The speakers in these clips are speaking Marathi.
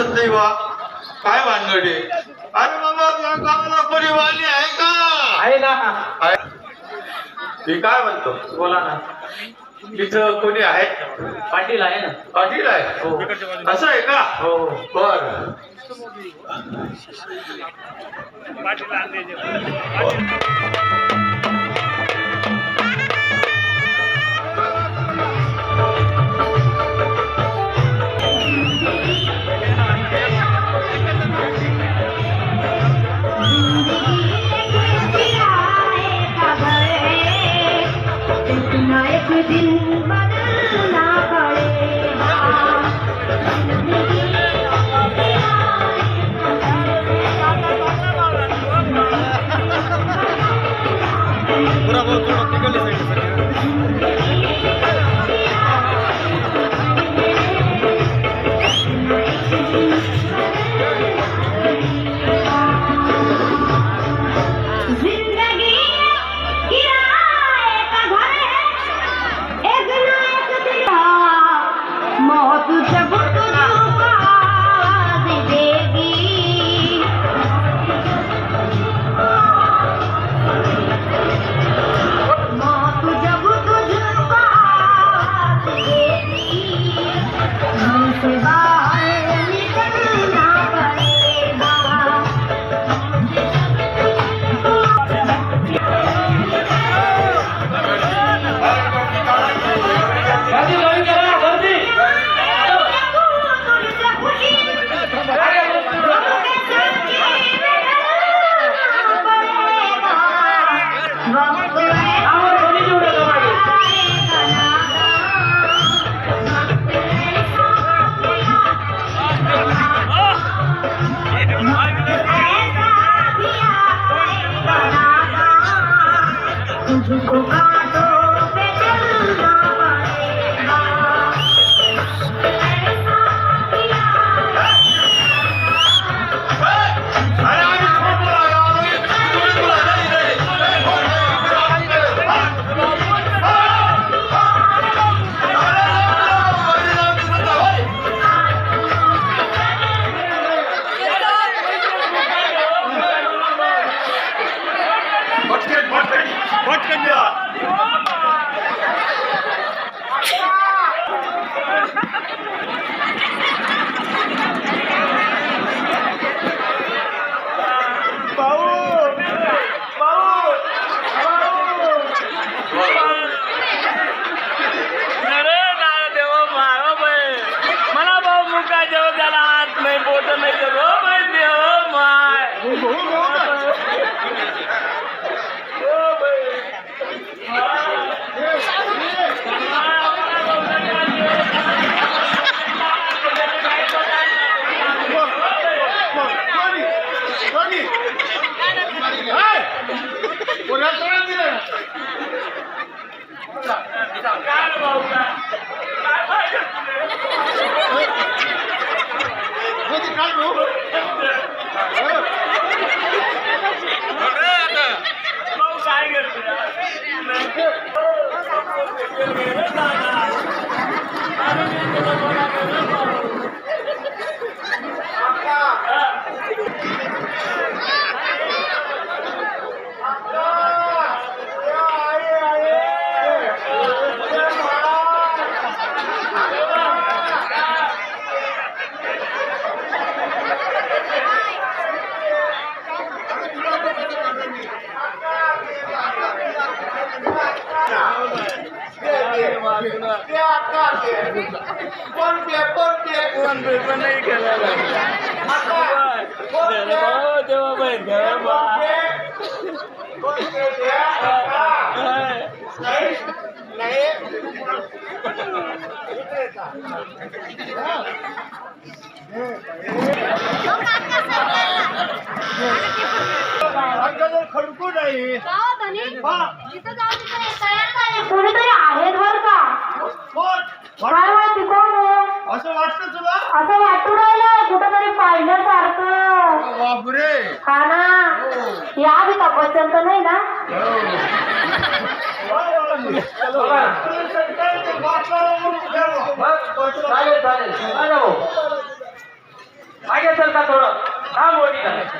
दिसत नाही बा. काय भानगडे? अरे बाबा या गावाला कोणी वाली आहे का? आहे ना. मी काय म्हणतो? बोला ना. तिथं कोणी आहे? पाटील आहे ना. पाटील आहे? हो. असं आहे का? हो. बर. एक दिन कोणीतरी आहेत बर का? काय माहिती कोण आहे? असं वाटतं तुला? असं वाटू राहिलं कुठंतरी पाहिल्यासारखं बापरे. हा ना. या अमिताभ बच्चन तर नाही ना? चालेल चालेल. बरं झालं. आज मग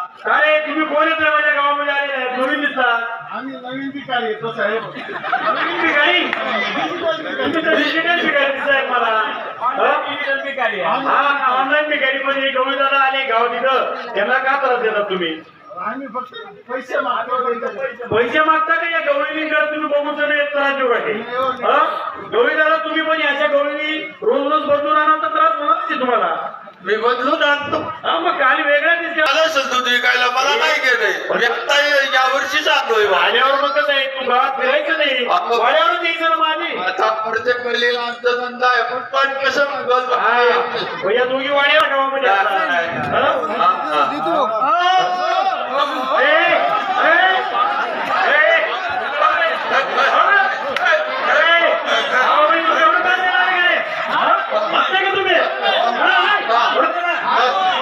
अरे तुम्ही कोण येत माझ्या गावामध्ये? आले आहेत नवीन दिसतात आम्ही नवीन भिकारी साहेब. नवीन भिकारी? तुम्ही तर डिजिटल भिकारी दिसताय मला. डिजिटल भिकारी हा ऑनलाईन भिकारी पण हे गवळी दादा आले गाव तिथं त्यांना का त्रास देतात तुम्ही? आम्ही फक्त पैसे मागतो. पैसे पैसे मागता का या गवळींकडे तुम्ही बघून नाही त्रास देऊ का गवळी दादा तुम्ही पण याच्या गवळी रोज रोज बदलून आणा तर त्रास होणार नाही तुम्हाला. मी बदलून आणतो हा मग काल वेगळा दिसते आलं असेल दूध विकायला मला नाही गेलंय मी आता या वर्षीच आलोय बा. आल्यावर मग कसं आहे? तू गावात फिरायचं नाही. ना माझी आता प्रत्येक गल्लीला आमचा धंदा आहे. पण पण कसं मागवल बा? मग या दोघी वाड्या गावामध्ये असतात. हा? हा, हा. ए, ए, ए, ए, गावामध्ये तुम्ही एवढं का देणार आहे? हा? म्हणताय का तुम्ही? हा, हा. बोलतो ना?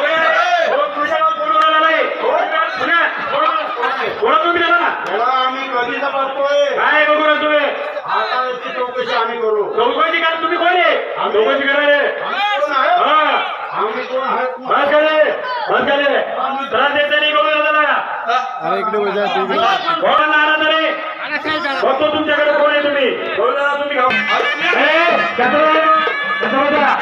ए, हो, तुझ्या गावात कोण बोलायला नाही? हो, पुण्यात. कोण- कोण तुम्ही त्याला? त्याला आम्ही कधीचा करतोय काय बघू ना तुम्ही आता याची चौकशी आम्ही करू चौकशी करा तुम्ही कोण आहे चौकशी करा रे आम्ही कोण आहे हा आम्ही कोण आहे बस करे बस करे त्रास देता नाही कोण नाराज रे बघतो तुमच्याकडे कोण आहे तुम्ही. तुम्ही होता?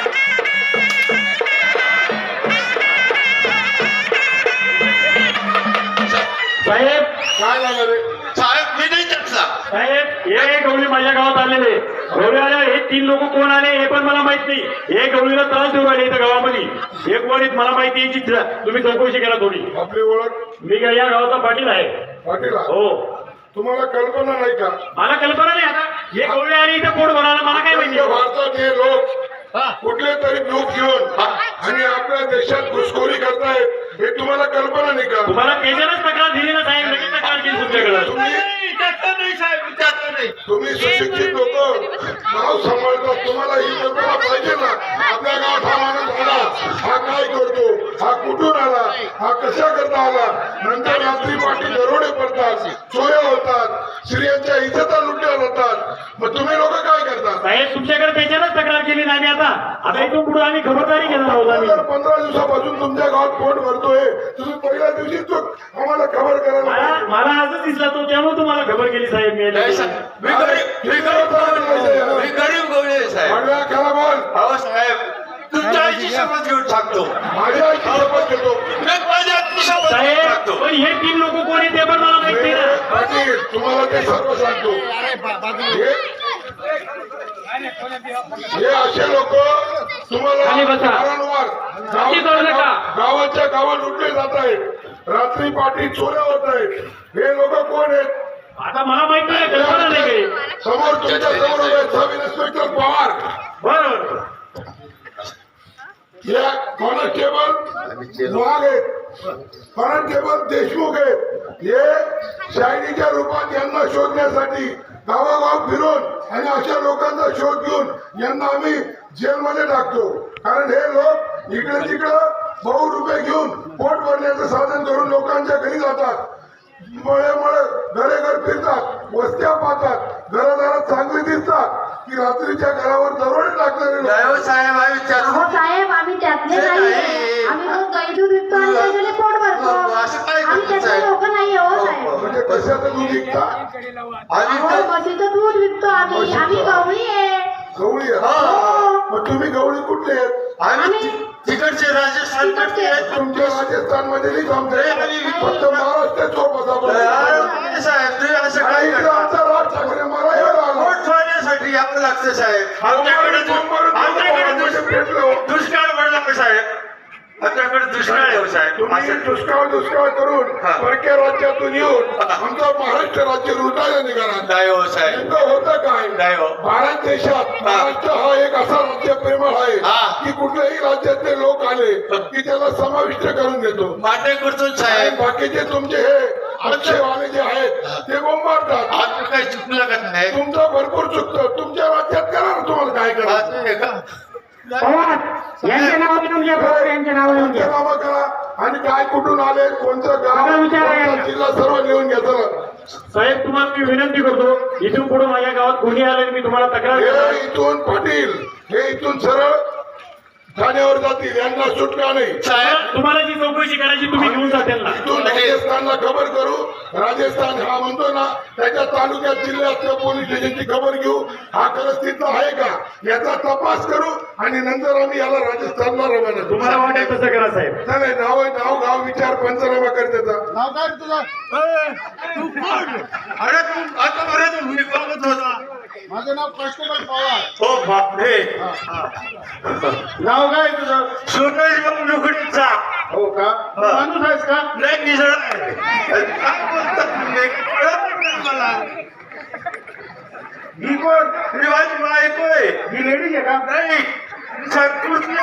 साहेब काय रे? साहेब मी नाही त्यातला. साहेब हे गवळी माझ्या गावात आलेले गवळी आले हे तीन लोक कोण आले हे पण मला माहीत नाही. हे गवळीला त्रास देऊ राहिले इथं गावामध्ये. हे कोण आहेत मला माहिती याची तुम्ही चौकशी करा थोडी. आपली ओळख? मी काय या गावाचा पाटील आहे. पाटील. हो. तुम्हाला कल्पना नाही का? मला कल्पना नाही आता. हे गवळी आले इथं कोण बोलायला मला काय माहिती? आपल्या भारतात हे. लोक कुठले तरी ग्रुप घेऊन आणि आपल्या देशात घुसखोरी करतायत. हे तुम्हाला कल्पना नाही का तुम्हाला त्याच्यानंच तक्रार दिली ना साहेब लगेच तक्रार केली तुमच्याकडे. तुम्ही नाही, त्यातलं नाही साहेब त्यातलं नाही. तुम्ही सुशिक्षित लोक गाव सांभाळतात तुम्हाला ही कल्पना पाहिजे ना. आपल्या गावात हा माणूस आला हा काय करतो हा कुठून आला हा कशा करता आला? नंतर रात्री पाठी दरोडे पडतात चोऱ्या होतात स्त्रियांच्या इज्जता लुटल्या जातात. मग तुम्ही लोक काय करता साहेब तुमच्याकडे त्याच्यानंच तक्रार केली ना आम्ही आता. आता इथून पुढे आम्ही खबरदारी घेणार आहोत पंधरा दिवसापासून तुमच्या गावात पोट भरतोय तुम्ही पहिल्या दिवशी तो आम्हाला खबर करायला मला आजच दिसला तो त्यामुळे तुम्हाला खबर केली साहेब मी. नाही, साहेब. मी गरीब मी गरीब गवळी आहे. मी गरीब गवळी आहे, साहेब? आडव्या खरा बोल. अहो साहेब तुमच्या आईची शपथ घेऊन टाकतो. माझ्या आईची शपथ घेतो. मी माझ्या आईची शपथ घेऊन साहेब टाकतो. पण हे तीन लोक कोण आहे ते पण मला माहीत नाही ना. पाटील तुम्हाला ते सर्व सांगतो. हे हे असे लोक तुम्हाला गावाच्या गावात लुटले जात आहेत. रात्री पाठी चोऱ्या होत आहेत. हे लोक कोण आहेत? आता मला माहीत नाही कल्पना नाही काही. समोर तुमच्यासमोर सब इन्स्पेक्टर पवार. बरोबर हे कॉन्स्टेबल वाघ आहेत. कॉन्स्टेबल देशमुख आहेत. हे शायनीच्या रूपात यांना शोधण्यासाठी गावागाव फिरून आणि अशा लोकांचा शोध घेऊन यांना आम्ही जेलमध्ये टाकतो. कारण हे लोक इकडे तिकडं बहु रुपये घेऊन पोट भरण्याचं साधन करून लोकांच्या घरी जातात. मळे मळे घरे घर फिरतात वस्त्या पाहतात घरादारात चांगली दिसतात की रात्रीच्या घरावर दरोडे टाकणारे हो, साहेब आम्ही साहेब आम्ही त्यातले नाही. आम्ही पोट भरतो. आम्ही त्यातले? लोक नाही हो हो, साहेब हो. म्हणजे कशाचं दूध विकता आम्ही अहो तर- म्हशीचं दूध विकतो आम्ही. आम्ही गवळी आहे. गवळी आहे. हो. मग तुम्ही गवळी कुठले आहेत? आम्ही तिकडचे राजस्थान. तुमच्या राजस्थानमध्ये नाही काम. फक्त महाराष्ट्र चोप असा साहेब. तुम्ही असं आणि काय इकडे करता? आमचा राज ठाकरे मला यायला आला. वोट ठेवण्यासाठी यावं लागतं साहेब. आमच्याकडे दु- आमच्याकडे दुष्- दुष्काळ पडला साहेब? आमच्याकडे दुष्काळ आहे साहेब. तुम्ही असं दुष्काळ दुष्काळ करून हा. परक्या राज्यातून येऊन आमचं महाराष्ट्र राज्य लुटायला निघाला. नाही हो साहेब. नेमकं होतं काय? नाही हो. भारत देशात महाराष्ट्र हा एक असा राज्य प्रेमळ आहे हा. की कुठल्याही राज्यातले लोक आले की त्याला समाविष्ट करून घेतो मान्य करतो आणि साहेब बाकीचे तुमचे हे आक्षेवाले जे आहेत ते बोंबाडतात आज काही चुकलं का नाही. तुमचं भरपूर चुकतं. तुमच्या राज्यात करा ना तुम्हाला काय आज करायचं नाही का? पवार लिहून घ्या. करा आणि काय कुठून आले कोणतं गाव सगळं विचारा कोणता यांना. जिल्हा सर्व लिहून घ्या चला. साहेब तुम्हाला मी विनंती करतो इथून पुढे माझ्या गावात कोणी आले मी तुम्हाला तक्रार करणार हे इथून पाटील हे इथून सरळ ठाण्यावर जातील यांना सुटका नाही. साहेब तुम्हाला जी चौकशी करायची तुम्ही घेऊन जा त्यांना. इथून राजस्थानला खबर करू. राजस्थान हा म्हणतो ना त्याच्या तालुक्यात जिल्ह्यातल्या पोलीस स्टेशनची खबर घेऊ. हा खरंच तिथला आहे का? याचा तपास करू आणि नंतर आम्ही याला राजस्थानला रवाना करू. तुम्हाला वाटेल तसं करा साहेब. नाही नाव नाव गाव विचार पंचनामा करते नाव काय रे तुझं अरे तू बघत होता माझं नाव कॉन्स्टेबल पवार. हो बापरे नाव काय तुझं? सुरेश भाऊ लुकडीचा हो का? तू माणूस आहेस का? नाही निसळ काय बोलतात तुम्ही? कळत नाही मला. ही कोण? ही माझी बायको आहे. ही लेडीज आहे का? नाही संस्कृती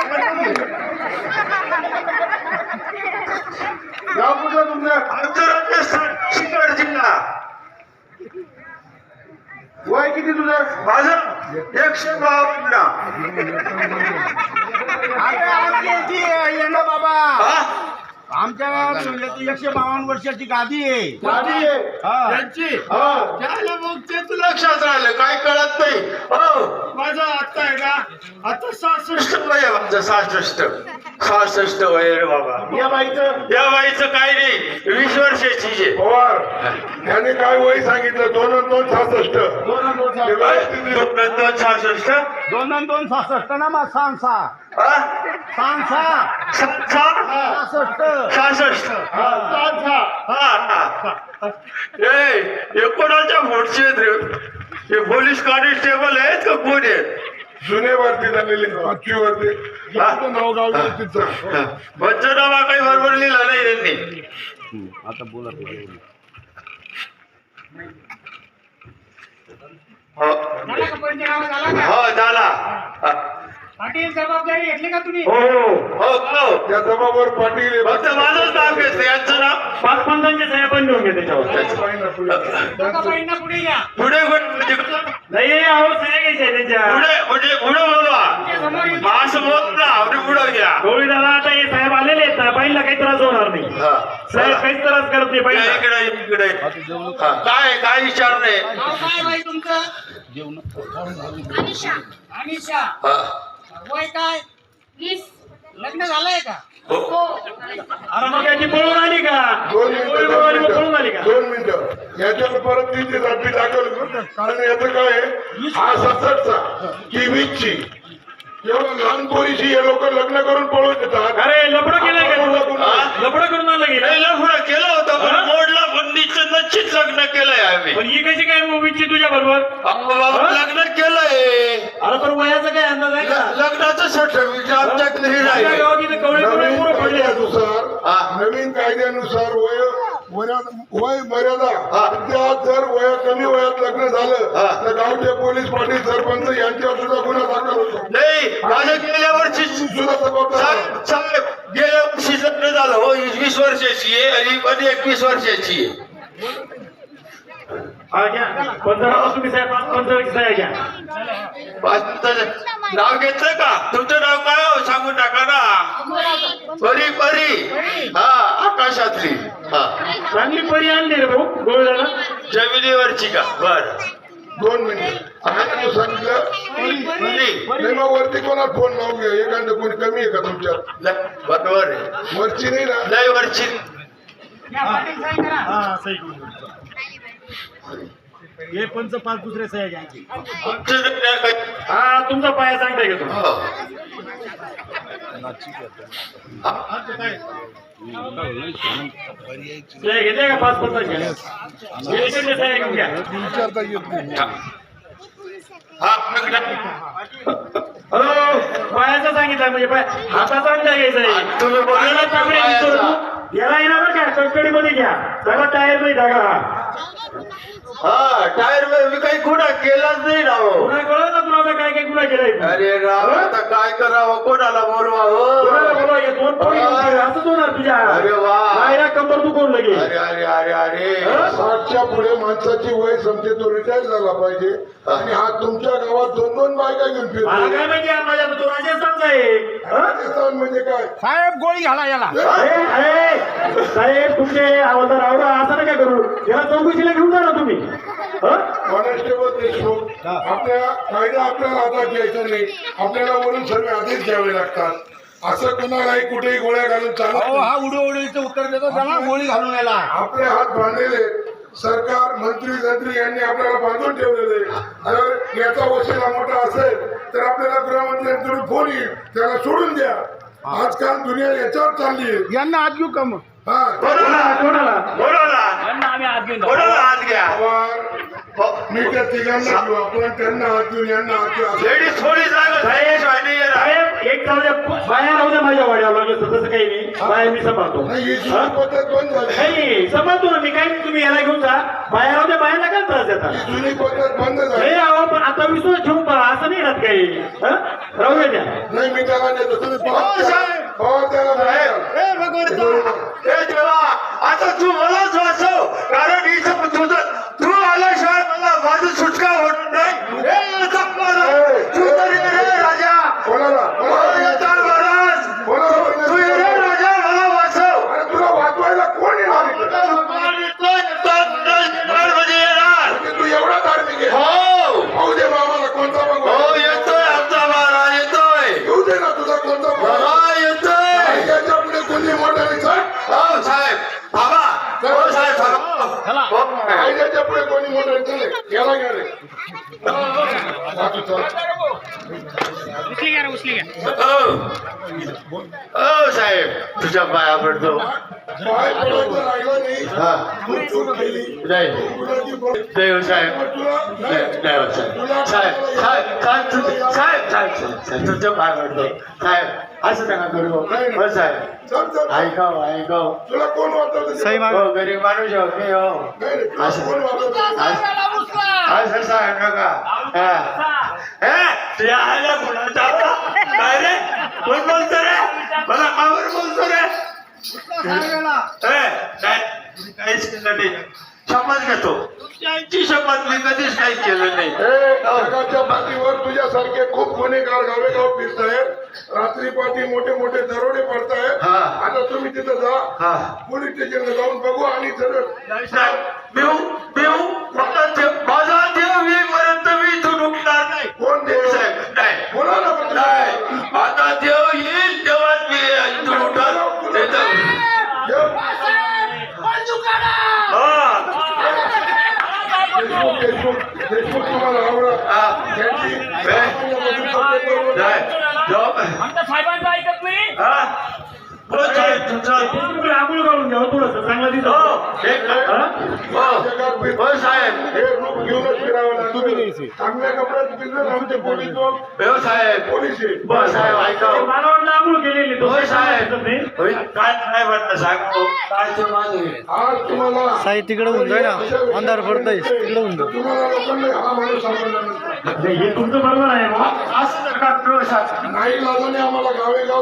गाव कुठलं तुमचं? आमचं राजस्थान शिकार जिल्हा. वय किती तुझं? माझं? एकशे बावन्न. बाबा. हा? आमच्या गावात एकशे बावन्न वर्षाची गादी आहे. गाडी आहे? हा. त्यांची हा. मग ते तू लक्षात राहिलं काय कळत नाही. हो. माझं आता आहे का? आता सहासष्ट वय आहे माझं सहासष्ट सहासष्ट वय आहे रे बाबा. या बाईचं? या बाईचं काय नाही वीस वर्षाची आहे. पवार काय वय सांगितलं? दोन आणि दोन सहासष्ट दोन आणि दोन ते सहा- व्यवस्थित लिहून. दोन आणि दोन सहासष्ट दोन आणि दोन सहासष्ट ना मग सांग सहा हा? सांग सहा सा- सा- सहासष्ट सहासष्ट हा, सहा हा हा. ए हे कोणाच्या रे? हे पोलीस कॉन्स्टेबल आहेत का कोण आहेत? जुने वरती झालेले पाचवी वरती नाव गाव सांग. पंचनामा काही बरोबर लिहिला नाही त्यांनी. हो. हो झाला. हा. पाटील जबाबदारी घेतली का तुम्ही? हो हो. हो त्या जबाबवर पाटील हे फक्त माझंच नाव घेतलं. यांचं नाव पाच पंचांचे साहेब पण घेऊन घ्या त्याच्यावर. पाहिलं पुढे. पुढे घ्या पुढे कोण- म्हणजे नाही अहो सह्या घ्यायच्या त्यांच्या. पुढे म्हणजे पुढे बोलवा. असं बोल ना आणि पुढे घ्या. गोळी दादा आता हे साहेब आलेले आहेत ना बाईला काही त्रास होणार नाही. हा. साहेब काहीच त्रास करत नाही या बाईला इकडे इकडे. हा, काय काय विचार नाही काय बाई तुमचं? अनिशा. हा. वय काय? वीस. लग्न झालंय का? हो. अरे मग याची पळून आली का? दोन गोळी मिनिटं पळून आली का? दोन मिनिटं. याच्यावर परत सातवी दाखल करू. कारण याचं काय आहे? हा सत्सटचा ही वीसची. एवढं लहान पोरीशी हे लोक लग्न करून पळून येतात अरे लपडं केलंय का आपण तू? लग्न-? लपडं करून नाही गेलं लफडं केलं होतं पण हा? मोडला बंदीचं नच्चित लग्न केलंय आम्ही पण ही कशी काय मूवीची तुझ्या बरोबर बाबा? लग्न केलंय अरे पण वयाचा काय अंदाज आहे का लग्नाचं सर्टिफिकेट आमच्या घरी राहिले गावात इथे कवळे कवळे नवीन पोरं पडले कायद्यानुसार हा. नवीन कायद्यानुसार वय वया- वय मर्यादा. हा. त्यात जर वया कमी वयात लग्न झालं हा. तर गावचे पोलीस पाटील सरपंच यांच्यावर सुद्धा गुन्हा दाखल होतो. नाही गेल्या वर्षी सुद्धा जबाबदार गेल्या वर्षी लग्न झालं. हो वीस वर्षाची आहे आणि एकवीस वर्षाची आहे. नाव घेतलं का? तुमचं नाव काय हो? सांगून टाका ना. परी परी. हा? चांगली परी आणली रे भाऊ गोळी दादा जमिनीवरची का? बर. दोन मिनिट. सांगितलं परी नाही मग वरती कोणाला फोन लावून घ्या? एखादं कोणी कमी आहे का तुमच्या? ल- बरोबर आहे वरची नाही ना? लय वरची. हा सही. हे पंच पाच दुसरे सह्या घ्यायचे. हा तुमचा पाया सांगताय का तुम्ही? हो. सह्या घेते का? पाच घ्या. हे इकडले सह्या घेऊन घ्या. विचारता येत नाही हा लग्न हॅलो पायाचा सांगितलं म्हणजे पाय हाताचा अंदाज घ्यायचा ना याला येणार का कंकडी मध्ये घ्या सगळं टायरमध्ये टाका हा हा टायर मी काही गुन्हा केलाच नाही ना हो. पुन्हा कळलं ना तुला? आता काय काय गुन्हा केलाय? तू? अरे राव आता काय करावं? कोणाला बोलवा कोणाला हो हे दोन हा. असंच होणार तुझ्या. अरे वा. बाहेर करतो कोण लगे. अरे अरे अरे अरे. साठच्या पुढे माणसाची वय संपते तो रिटायर झाला पाहिजे. आणि हा तुमच्या गावात दोन दोन बायका घेऊन मला फिरतो काय माहिती माझ्या तो राजस्थानचा आहे. हं? राजस्थान म्हणजे काय? साहेब गोळी घाला याला. अरे, अरे, साहेब तुमचे अवतार आवडा असं नका करू. याला चौकशीला घेऊन जा ना तुम्ही. हं? कॉन्स्टेबल देशमुख आपल्या कायदा आपल्याला हातात घ्यायचा नाही. आपल्याला वरून सर्व आदेश घ्यावे लागतात. असं कुणालाही कुठेही गोळ्या घालून चालत. हा उडो उडीचं उत्तर देतो गोळी घालून याला आपले हात बांधलेले सरकार मंत्री मंत्री यांनी आपल्याला बांधून ठेवलेले. जर याचा वशिला मोठा असेल तर आपल्याला गृहमंत्र्यांकडून फोन येईल. त्याला सोडून द्या. आजकाल दुनिया याच्यावर चालली आहे. यांना आज घेऊ कम हा कोणाला? कोणाला बोलवला बोलवला हात घ्या. मी त्या तिघांना घेऊ आपण. त्यांना हात देऊन यांना हात देऊ. लेडीज थोडी जागा येणार. एक जाऊ द्या बाया राहू द्या माझ्या वाड्यावर लागेल तसं काही नाही. बाया मी सांभाळतो. नाही ही हं? सांभाळतो ना मी. काही नाही तुम्ही याला घेऊन जा. बाया राहू द्या बायांना काय त्रास देता? नाही अहो पण आता विश्वास ठेवून पहा असं नाही राहत काही. हं? राहू द्या. त्या नाही मी त्याला नेतो तुम्ही हो, पवार नाही कुणाची बोल- नाही हो साहेब मग तुला नाही नाही हो साहेब साहेब साहेब साहेब तुझे- साहेब साहेब साहेब साहेब तुझ्या पाय पडतो साहेब असं नका करू हो साहेब चल चल ऐकाव ऐकाव तुला कोण वाटत हो गरीब माणूस हो मी हो असं कोण वाटत असं असं सांग नका हा. हे, तुझ्या आईला कोणाचा आला? काय रे कोण बोलतो रे मला कावर बोलतो रे हे, काय काहीच केलं नाही शपथ घेतो. आईची शपथ मी कधीच काही केलं नाही. पाठीवर तुझ्यासारखे खूप गुन्हेगार गावेगाव फिरतायत. रात्री पाठी मोठे मोठे दरोडे पडतायत. हा. आता तुम्ही तिथं जा. हा. पोलीस स्टेशनला जाऊन बघू आणि साहेब देऊ देऊ देव माझा देव येईपर्यंत मी इथून उठणार नाही कोण देव साहेब नाही बोला ना पण. नाही आता देव येईल तेव्हा मी इथून उठणार नाही तर- देव. हा. देशमुख देशमुख देशमुख तुम्हाला आवडत हा. यांची ए. सामान्य पेपरवर- नाही. जाऊ. आमच्या साहेबांचं ऐकत नाही हा? हो, साहेब, तुमचा- तुम्ही आंघोळ करून घ्या थोडस चांगलं हो, हो. हो. मला वाटलं आंघोळ केलेली तो काय सांगतो. आज तुम्हाला साई तिकडे होऊन जाय ना. अंधार पडतोय, तिकडे होऊन जा. तुम्हाला लोकांना हा माणूस सापडला नसता. नाही, हे तुमचं बरोबर आहे मग असं. नाही लाजाने आम्हाला गावेगाव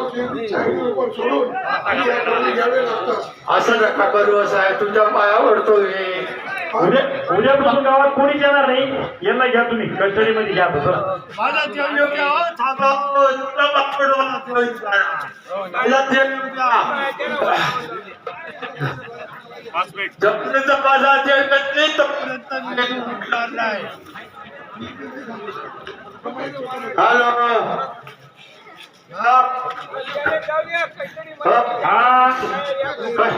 पण सोडून आणि या टोळी घ्यावे लागतात. असं नका करू साहेब तुमच्या पायावर तो हे उद्या उद्यापासून गावात कोणीच येणार नाही. यांना घ्या तुम्ही. कस्टडीमध्ये घ्या बरं. माझा माझा माझा हॅलो. हा. हा. हा काय?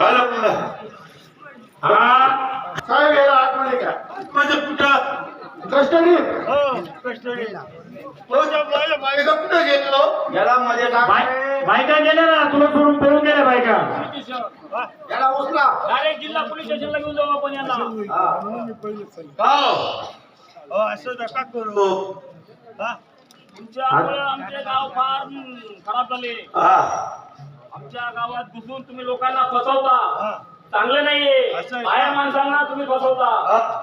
हॅलो हा साहेब याला आतमध्ये घ्या आतमध्ये कुठं? कस्टडी. हो बाईला कुठं गेलो याला मध्ये बाय- बायका गेल्या ना? तुला सोडून पळून गेल्या बायका याला उचला. डायरेक्ट जिल्हा पोलीस स्टेशनला घेऊन जाऊ आपण याला हो. हो, असं नका करू. तुमच्यामुळे आमचे गाव फार खराब झाले. आमच्या गावात घुसून तुम्ही लोकांना फसवता. चांगलं नाहीये. आहे. माणसांना तुम्ही फसवता.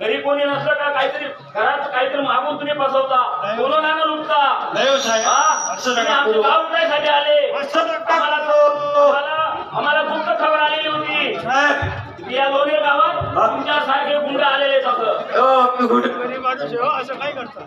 घरी कोणी नसलं का काहीतरी घरात काहीतरी मागून तुम्ही फसवता? नाही. ना लुटता. हो आमचे करू. गाव लुटायसाठी आले. असं आम्हाला गुप्त खबर आलेली होती. या दोन्ही गावात तुमच्या सारखे गुंड आलेले हो, असं. काय करता?